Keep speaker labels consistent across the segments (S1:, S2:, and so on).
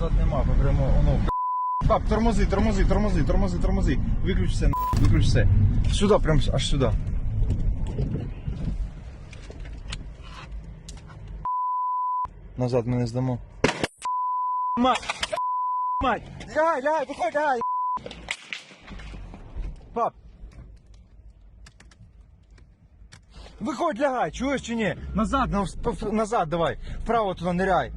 S1: назад нема, прямо воно. Пап, тормози, тормози, тормози, тормози, тормози. Виключ все, виключ все. Сюди, прям аж сюди. Назад ми не здамо. Мать! Мать! Лягай, лягай, виходь, лягай! Пап! Виходь, лягай, чуєш чи ні? Назад, на- назад давай. Вправо туди ниряй.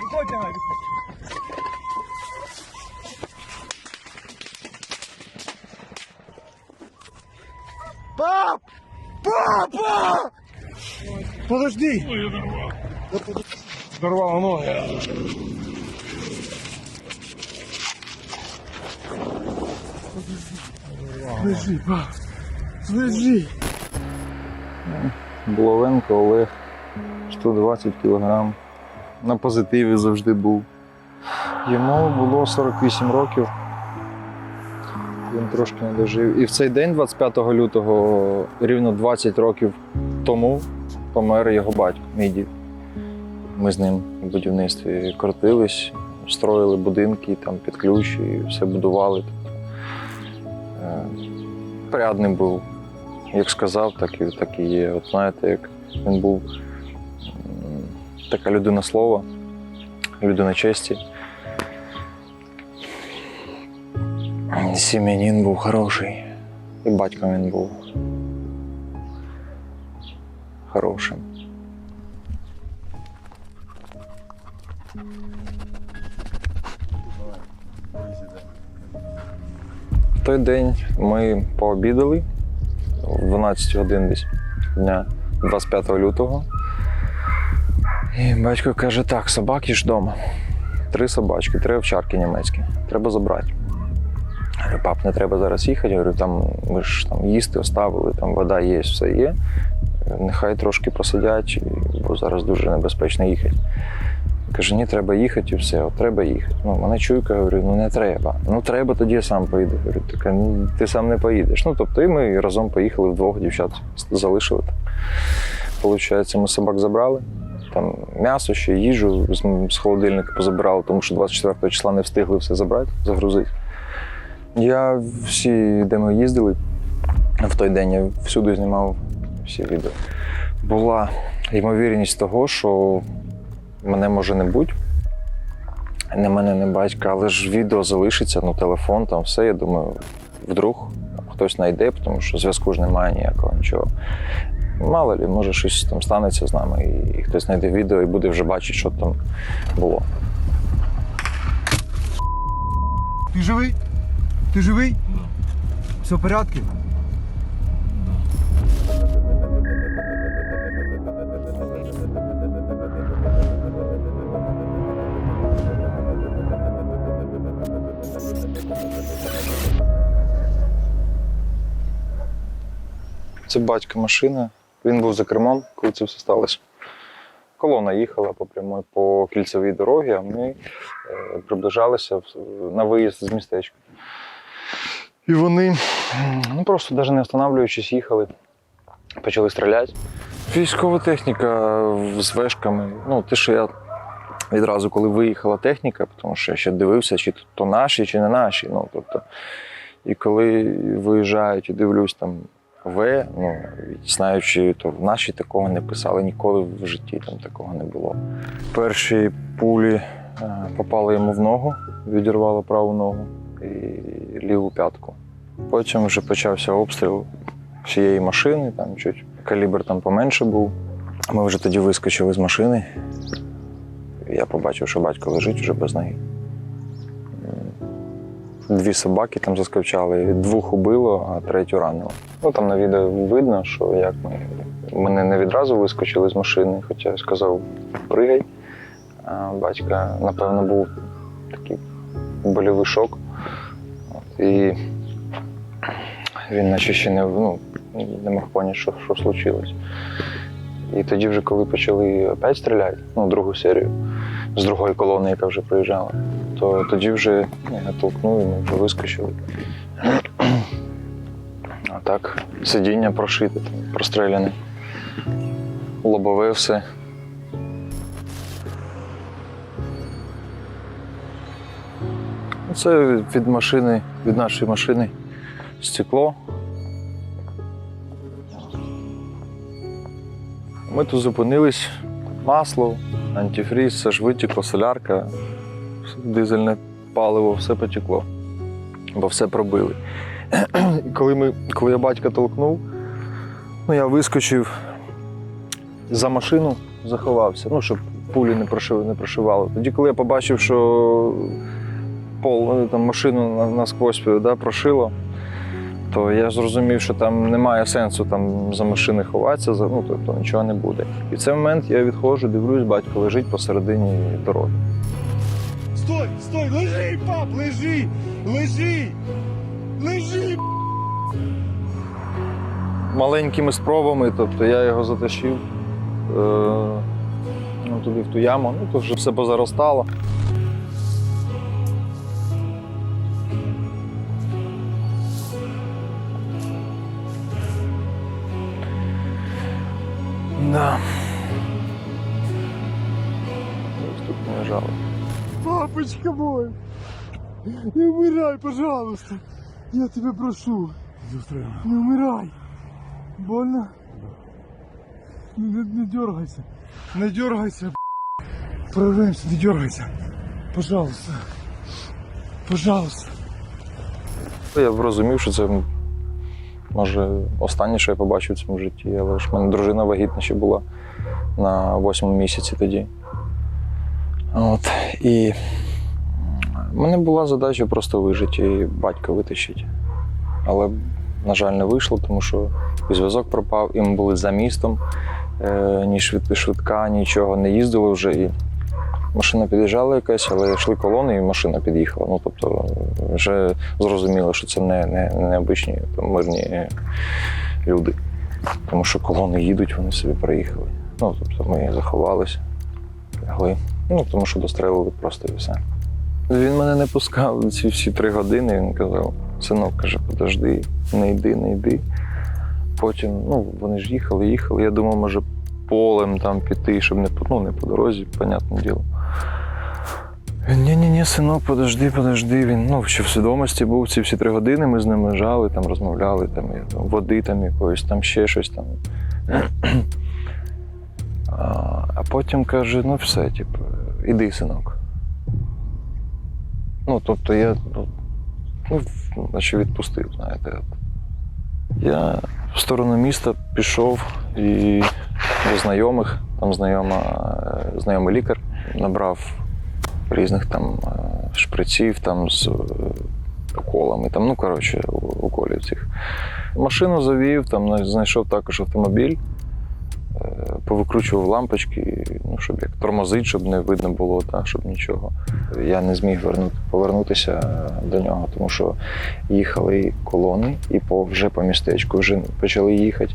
S1: Виходь, лягай, виходь. Пап! Папа! Подожди!
S2: Ой, я.
S1: Дорвало ноги. Лежи, пап. Лежи.
S3: Буловенко Олег, 120 кг. На позитиві завжди був. Йому було 48 років. Він трошки не дожив. І в цей день, 25 лютого, рівно 20 років тому, помер його батько, мій дід. Ми з ним в будівництві крутились, строїли будинки там під ключ і все будували. Е, Порядним був як сказав, так і, так і є. От знаєте, як він був така людина слова, людина честі. І Сім'янин був хороший. І батьком він був хорошим. В той день ми пообідали в 12 годин десь дня 25 лютого. І батько каже: так, собаки ж вдома. Три собачки, три овчарки німецькі. Треба забрати. Говорю, пап, не треба зараз їхати. Я говорю, там ми ж там їсти оставили, там вода є, все є. Нехай трошки посидять, бо зараз дуже небезпечно їхати. Каже, ні, треба їхати і все, от треба їхати. Ну, мене чуйка, говорю, ну не треба. Ну треба, тоді я сам поїду. Говорю, така, ти сам не поїдеш. Ну, тобто, і ми разом поїхали вдвох дівчат залишили. Получається, ми собак забрали. Там м'ясо, ще їжу з холодильника позабирали, тому що 24 числа не встигли все забрати, загрузити. Я всі, де ми їздили, в той день я всюди знімав всі відео. Була ймовірність того, що мене може не бути. Не мене, не батька, але ж відео залишиться, ну телефон, там все. Я думаю, вдруг хтось знайде, тому що зв'язку ж немає ніякого, нічого. Мало лі, може щось там станеться з нами, і, і хтось знайде відео і буде вже бачити, що там було.
S1: Ти живий? Ти живий?
S2: Да.
S1: Все в порядку?
S3: Це батька машина. Він був за кермом, коли це все сталося. Колона їхала по прямой по кільцевій дорогі, а ми е, приближалися на виїзд з містечка. І вони ну, просто навіть не останавливаючись, їхали, почали стріляти. Військова техніка з вешками. Ну, те, що я відразу, коли виїхала техніка, тому що я ще дивився, чи то наші, чи не наші. Ну, тобто, і коли виїжджають і дивлюсь там В, ну, знаючи, то в нашій такого не писали ніколи в житті, там такого не було. Перші пулі е, попали йому в ногу, відірвало праву ногу і ліву п'ятку. Потім вже почався обстріл всієї машини, там чуть калібр там поменше був. Ми вже тоді вискочили з машини. Я побачив, що батько лежить вже без ноги. Дві собаки там заскавчали, двох убило, а третю ранило. Ну там на відео видно, що як ми. Мене не відразу вискочили з машини, хоча я сказав пригай. А батька, напевно, був такий больовий шок. І він наче ще не, ну, не мог поняти, що, що случилось. І тоді, вже коли почали опять стріляти, ну, другу серію з другої колони, яка вже приїжджала, то тоді вже я толкнув і ми вже вискочили. А так, сидіння прошите, там, простреляне. Лобове все. Це від машини, від нашої машини стекло. Ми тут зупинились, масло, антифріз, все ж витекло, солярка, дизельне паливо, все потекло, бо все пробили. Коли, ми, коли я батька толкнув, ну, я вискочив за машину, заховався, ну, щоб пулі не прошив, не прошивали. Тоді, коли я побачив, що пол, там, машину насквозь да, прошило, то я зрозумів, що там немає сенсу там за машини ховатися, за- ну, тобто нічого не буде. І в цей момент я відходжу, дивлюсь, батько лежить посередині дороги.
S1: Стой, стой, лежи, пап, лежи, лежи, лежи.
S3: Маленькими спробами, тобто я його затащив е, ну, туди в ту яму, ну то вже все позаростало.
S1: Папочка мой, не умирай, пожалуйста. Я тебя прошу. Не умирай. Больно? Не, не дергайся. Не дергайся. Прорвемся, не дергайся. Пожалуйста. Пожалуйста.
S3: Я розумів, що це може останнє, що я побачив в цьому житті, але ж в мене дружина вагітна ще була на восьмому місяці тоді. От. І мене була задача просто вижити і батька витащити. Але, на жаль, не вийшло, тому що зв'язок пропав, і ми були за містом, е, ні швид- швидка, нічого не їздили вже. І машина під'їжджала якась, але йшли колони, і машина під'їхала. Ну, тобто, вже зрозуміло, що це не, не, не обичні мирні люди. Тому що колони їдуть, вони собі приїхали. Ну, тобто ми заховалися, лягли. Ну, тому що дострелили просто і все. Він мене не пускав ці всі три години. Він казав: синок, каже, подожди, не йди, не йди. Потім, ну, вони ж їхали, їхали. Я думав, може, полем там піти, щоб не ну, не по дорозі, понятне діло. Він, ні-ні-ні, синок, подожди, подожди. Він ну, ще в свідомості був ці всі три години, ми з ним лежали, там розмовляли, там, води там якоїсь, там ще щось там. А потім каже: ну все, типу, іди, синок. Ну, тобто я ну, ну, наче відпустив, знаєте. Я в сторону міста пішов і до знайомих, там знайома, е, знайомий лікар, набрав різних там е, шприців там з е, уколами. Там, ну, коротше, уколів цих. Машину завів, там знайшов також автомобіль, повикручував лампочки, ну, щоб як тормозить, щоб не видно було, так, щоб нічого. Я не зміг вернути, повернутися до нього, тому що їхали колони і по, вже по містечку вже почали їхати.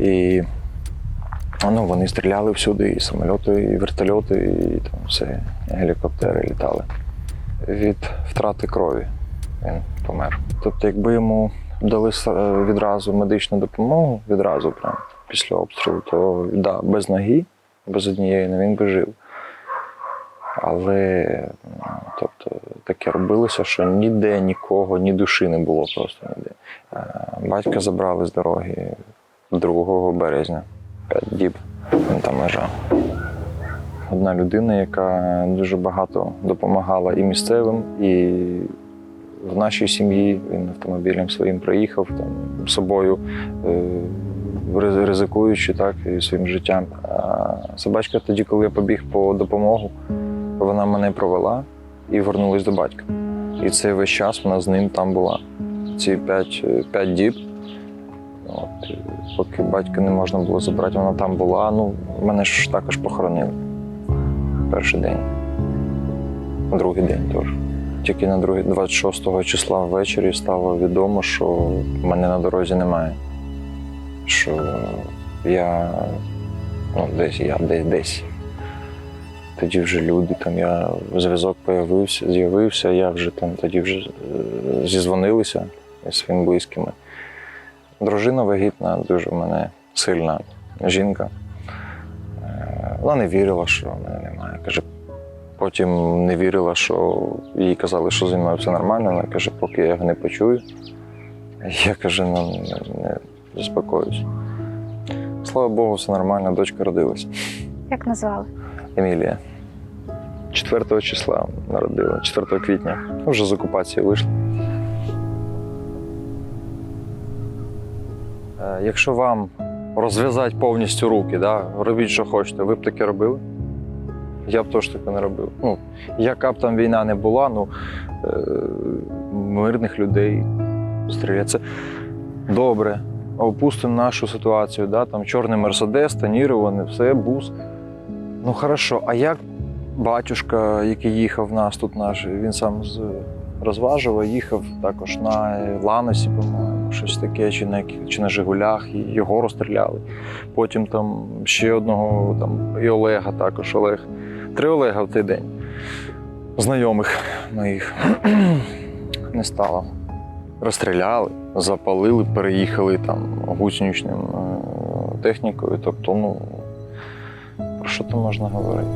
S3: І ну, вони стріляли всюди, і самольоти, і вертольоти, і там все, гелікоптери літали. Від втрати крові він помер. Тобто, якби йому дали е, відразу медичну допомогу, відразу прям після обстрілу, то да, без ноги, без однієї ну, він би жив. Але тобто, таке робилося, що ніде нікого, ні душі не було просто ніде. Е, Батька забрали з дороги 2 березня, 5 діб. Він там лежав. Одна людина, яка дуже багато допомагала і місцевим, і в нашій сім'ї він автомобілем своїм приїхав там собою, е, ризикуючи так і своїм життям. А собачка тоді, коли я побіг по допомогу, вона мене провела і вернулась до батька. І цей весь час вона з ним там була. Ці п'ять, е, п'ять діб. От, поки батька не можна було забрати, вона там була. Ну, мене ж також похоронили. Перший день. Другий день теж. Тільки на 26 числа ввечері стало відомо, що мене на дорозі немає. Що я ну, десь я десь десь. Тоді вже люди, там я зв'язок з'явився, я вже там тоді вже е, зізвонилися зі своїми близькими. Дружина вагітна, дуже в мене сильна жінка. Е, Вона не вірила, що мене немає. Каже, потім не вірила, що їй казали, що зі мною все нормально. Вона каже, поки я його не почую. Я каже, ну не, не заспокоюсь. Слава Богу, все нормально, дочка родилась.
S2: Як назвали?
S3: Емілія. 4 числа народила, 4 квітня. Вже з окупації вийшла. Е, Якщо вам розв'язати повністю руки, да, робіть, що хочете, ви б таке робили? Я б теж таке не робив. Ну, яка б там війна не була, ну е, мирних людей стріляти. Добре. Опустимо нашу ситуацію, да, там чорний мерседес, тонірований, все, бус. Ну хорошо, а як батюшка, який їхав в нас тут наш, він сам з розважував, їхав також на Ланосі, по-моєму, щось таке, чи на, чи на Жигулях, і його розстріляли. Потім там ще одного, там, і Олега також Олег. Три Олега в той день. Знайомих моїх не стало. Розстріляли, запалили, переїхали там гусеничним е, технікою. Тобто, ну, про що там можна говорити?